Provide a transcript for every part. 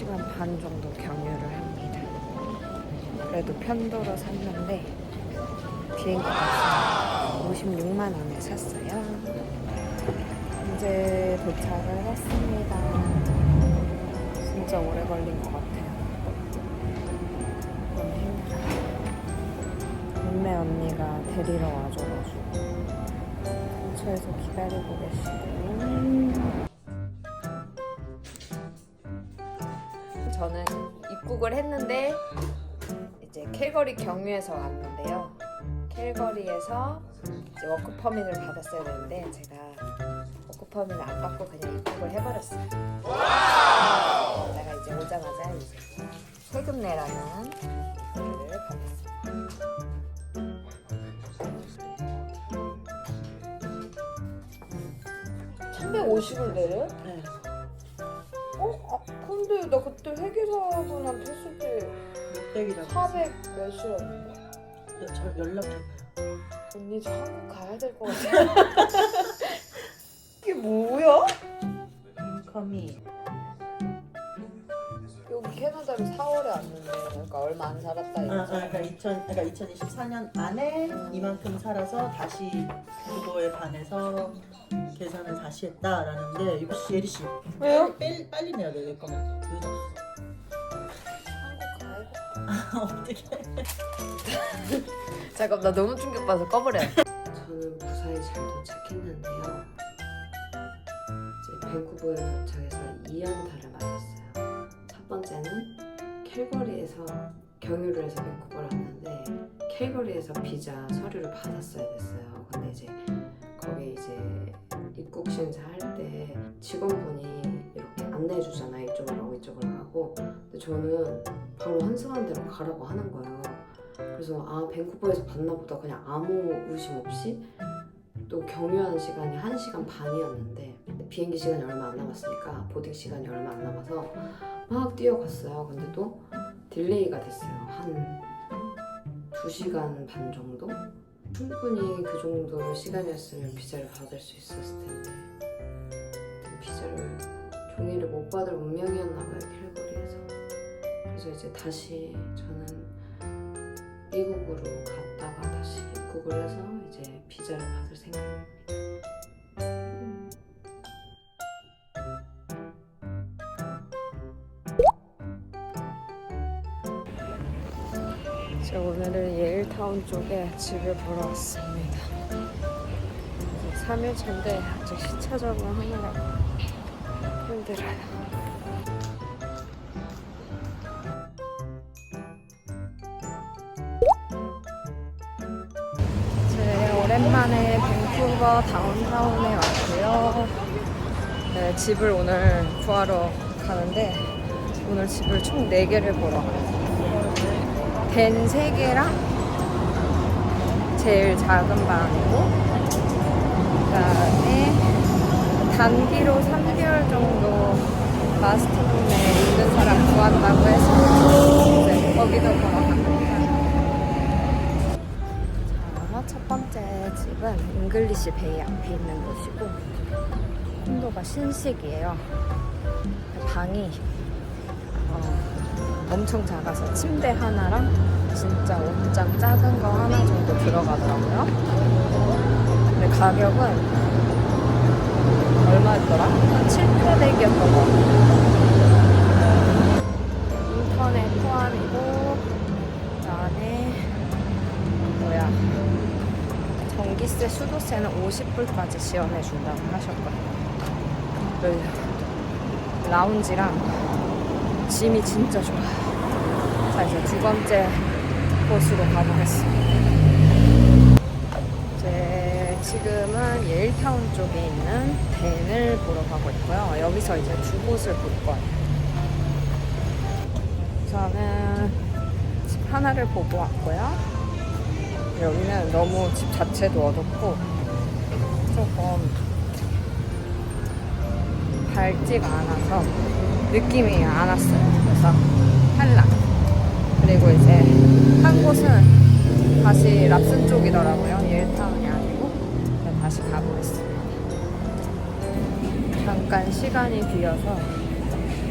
1시간 반 정도 경유를 합니다. 그래도 편도로 샀는데 비행기 값은 56만 원에 샀어요. 이제 도착을 했습니다. 진짜 오래 걸린 것 같아요. 너무 힘들어요. 룸메 언니가 데리러 와줘가지고 근처에서 기다리고 계시고 입국을 했는데 이제 캘거리 경유에서 왔는데요. 캘거리에서 이제 워크 퍼밋을 받았어야 되는데 제가 워크 퍼밋을 안 받고 그냥 입국을 해버렸어요. 내가 이제 오자마자 이제 세금 내라는 거를 받았어요. 350을 내려? 나 그때 회계사분한테 했을 때 땡이라고. 400 몇이었는데 저 연락해봐요. 언니 저 한국 가야 될 것 같아 이게 뭐야? 커미. 캐나다를 4월에 왔는데 그러니까 얼마 안 살았다 아, 아, 이거죠? 그러니까 2000, 그러니까 2024년 안에 이만큼 살아서 다시 그거에 반해서 계산을 다시 했다라는데 이거 씨, 예리 씨. 왜요? 빨리 빨리 내야 돼, 내 거면. 늦었어. 한국 가야겠다 어떻게? 잠깐 나 너무 충격받아서 꺼버려 저는 무사히 잘 도착했는데요. 이제 밴쿠버에 도착해서 2연타를 맞았어요. 첫 번째는 캘거리에서 경유를 해서 밴쿠버를 왔는데 캘거리에서 비자 서류를 받았어야 됐어요. 근데 이제 거기 이제 입국 심사 할 때 직원분이 이렇게 안내해 주잖아요. 이쪽으로 가고 이쪽으로 가고. 근데 저는 바로 한승한 대로 가라고 하는 거예요. 그래서 아 밴쿠버에서 봤나 보다 그냥 아무 의심 없이 또 경유하는 시간이 1시간 반이었는데 비행기 시간이 얼마 안 남았으니까 보딩 시간이 얼마 안 남아서 막 뛰어갔어요 근데 또 딜레이가 됐어요 한 2시간 반 정도? 충분히 그 정도 시간이었으면 비자를 받을 수 있었을 텐데 비자를 종이를 못 받을 운명이었나 봐요 캘거리에서 그래서 이제 다시 저는 미국으로 갔다가 다시 입국을 해서 이제 비자를 받을 생각입니다. 저 오늘은 예일타운 쪽에 집을 보러 왔습니다 3일차인데 아직 시차 적응하느라 힘들어요 제 오랜만에 밴쿠버 다운타운에 왔고요. 네, 집을 오늘 구하러 가는데 오늘 집을 총 4개를 보러 가요. 벤 3개랑 제일 작은 방이고 그 다음에 단기로 3개월 정도 마스터룸에 있는 사람 구한다고 해서 이제 거기도 보러 갑니다. 자, 첫 번째 집은 잉글리시 베이 앞에 있는 곳이고 콘도가 신식이에요. 방이 어, 엄청 작아서 침대 하나랑 진짜 옷장 작은 거 하나 정도 들어가더라고요. 근데 가격은 얼마였더라? 한 7, 800이었던 것 같아요. 인터넷 포함이고 그다음에 뭐야 전기세 수도세는 50불까지 지원해 준다고 하셨거든요. 그리고 라운지랑 짐이 진짜 좋아요. 자 이제 두 번째 곳으로 가보겠습니다. 이제 지금은 예일타운 쪽에 있는 댄을 보러 가고 있고요. 여기서 이제 두 곳을 볼 거예요. 우선은 집 하나를 보고 왔고요. 여기는 너무 집 자체도 어둡고 조금 밝지가 않아서 느낌이 안 왔어요. 그래서 탈락. 그리고 이제 한 곳은 다시 랍슨 쪽이더라고요. 예일타운이 아니고 다시 가보겠습니다. 약간 시간이 비어서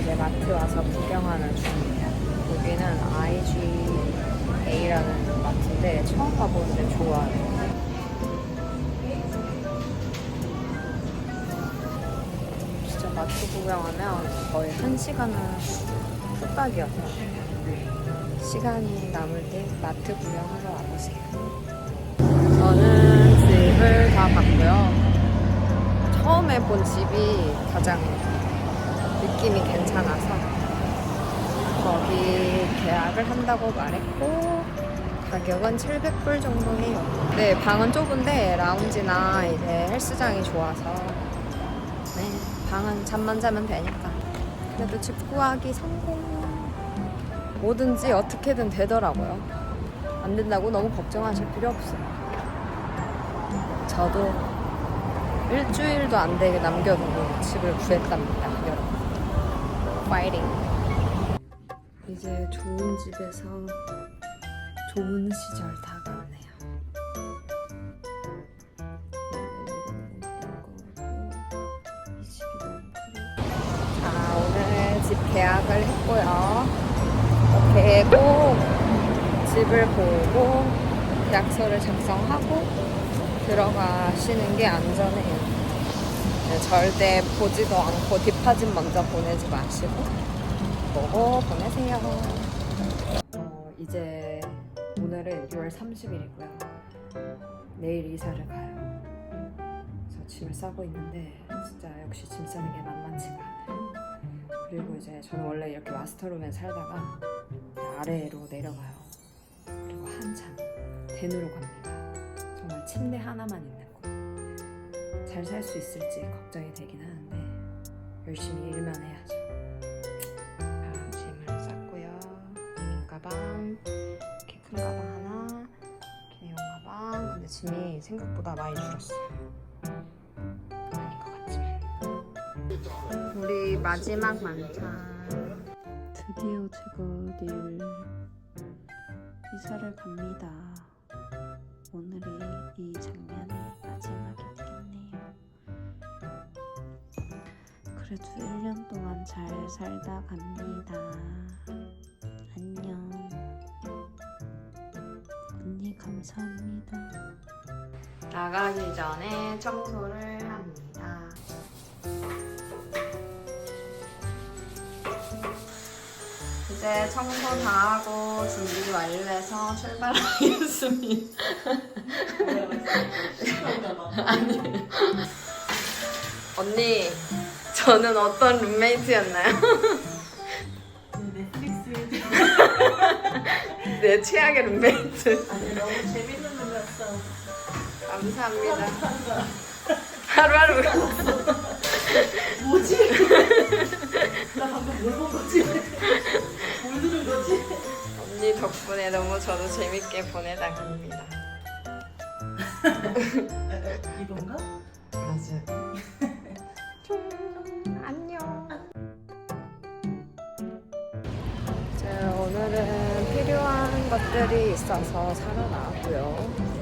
이제 마트 와서 구경하는 중이에요. 여기는 IGA라는 마트인데 처음 가보는데 좋아요. 구경하면 거의 한 시간은 후딱이어서 시간이 남을 때 마트 구경하러 와보세요. 저는 집을 다 봤고요. 처음에 본 집이 가장 느낌이 괜찮아서 거기 계약을 한다고 말했고 가격은 700불 정도 해요. 네, 방은 좁은데 라운지나 이제 헬스장이 좋아서 네, 방은 잠만 자면 되니까 그래도 집 구하기 성공. 뭐든지 어떻게든 되더라고요. 안 된다고 너무 걱정하실 필요 없어요. 저도 일주일도 안 되게 남겨두고 집을 구했답니다, 여러분. 파이팅. 이제 좋은 집에서 좋은 시절 다 계약을 했고요. 이렇게 꼭 집을 보고 계약서를 작성하고 들어가시는 게 안전해요. 네, 절대 보지도 않고 뒷파진 먼저 보내지 마시고 보고 보내세요. 어, 이제 오늘은 6월 30일이고요. 내일 이사를 가요. 그래서 짐을 싸고 있는데 진짜 역시 짐 싸는 게 만만치가 않아요. 그리고 이제 저는 원래 이렇게 마스터룸에 살다가 아래로 내려가요. 그리고 한참 댄으로 갑니다. 정말 침대 하나만 있는 곳. 잘 살 수 있을지 걱정이 되긴 하는데 열심히 일만 해야죠. 자, 짐을 쌌고요. 이민 가방, 이렇게 큰 가방 하나, 기내용 가방. 근데 짐이 생각보다 많이 줄었어요. 마지막 만찬. 드디어 제가 내일 이사를 갑니다. 오늘이 이 장면이 마지막이 되겠네요. 그래도 1년 동안 잘 살다 갑니다. 안녕. 언니 감사합니다. 나가기 전에 청소를 이제 청소 다 하고 준비 완료해서 출발하겠습니다. 언니, 저는 어떤 룸메이트였나요? 넷플릭스 내 최악의 룸메이트. 아니 너무 재밌는 놈이었어. 감사합니다. 하루하루. 뭐지? 나 방금 뭘 본 거지? 언니 덕분에 너무 저도 재밌게 보내다 갑니다. 이건가? 맞아요. 안녕. 이제 오늘은 필요한 것들이 있어서 사러 나왔고요.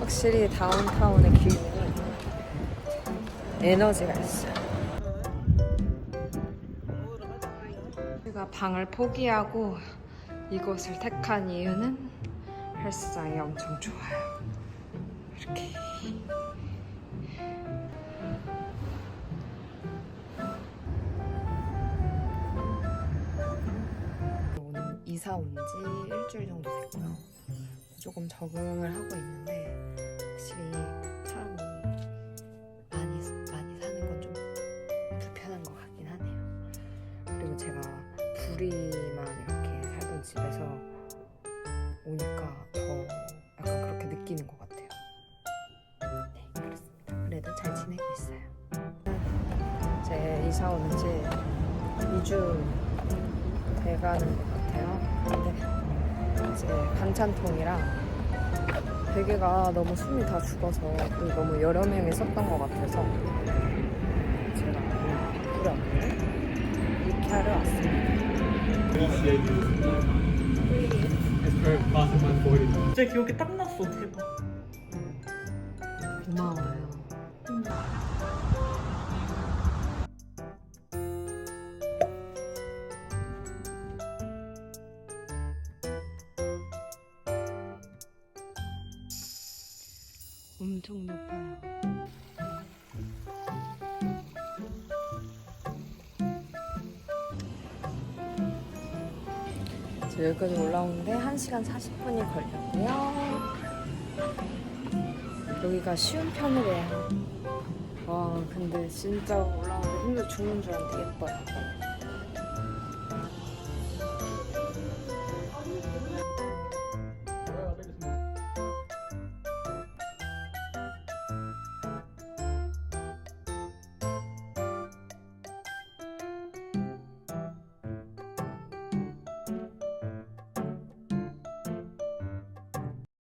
확실히 다운타운의 기운이 에너지가 있어요. 제가 방을 포기하고 이곳을 택한 이유는 헬스장이 엄청 좋아요. 이렇게. 오늘 이사 온 지 일주일 정도 됐고요. 조금 적응을 하고 있는데 이제 이사 온 지 2주 돼가는 것 같아요. 근데 이제 반찬통이랑 베개가 너무 숨이 다 죽어서 그리고 너무 여러 명이 썼던 것 같아서 제가 왔고요. 이케아를 왔습니다. It's per cost 140. 진짜 기억에 딱 났어 대박. 고마워요. 저 여기까지 올라오는데 1시간 40분이 걸렸고요. 여기가 쉬운 편이래요. 와, 근데 진짜 올라오는데 힘들어 죽는 줄 알았는데 예뻐요.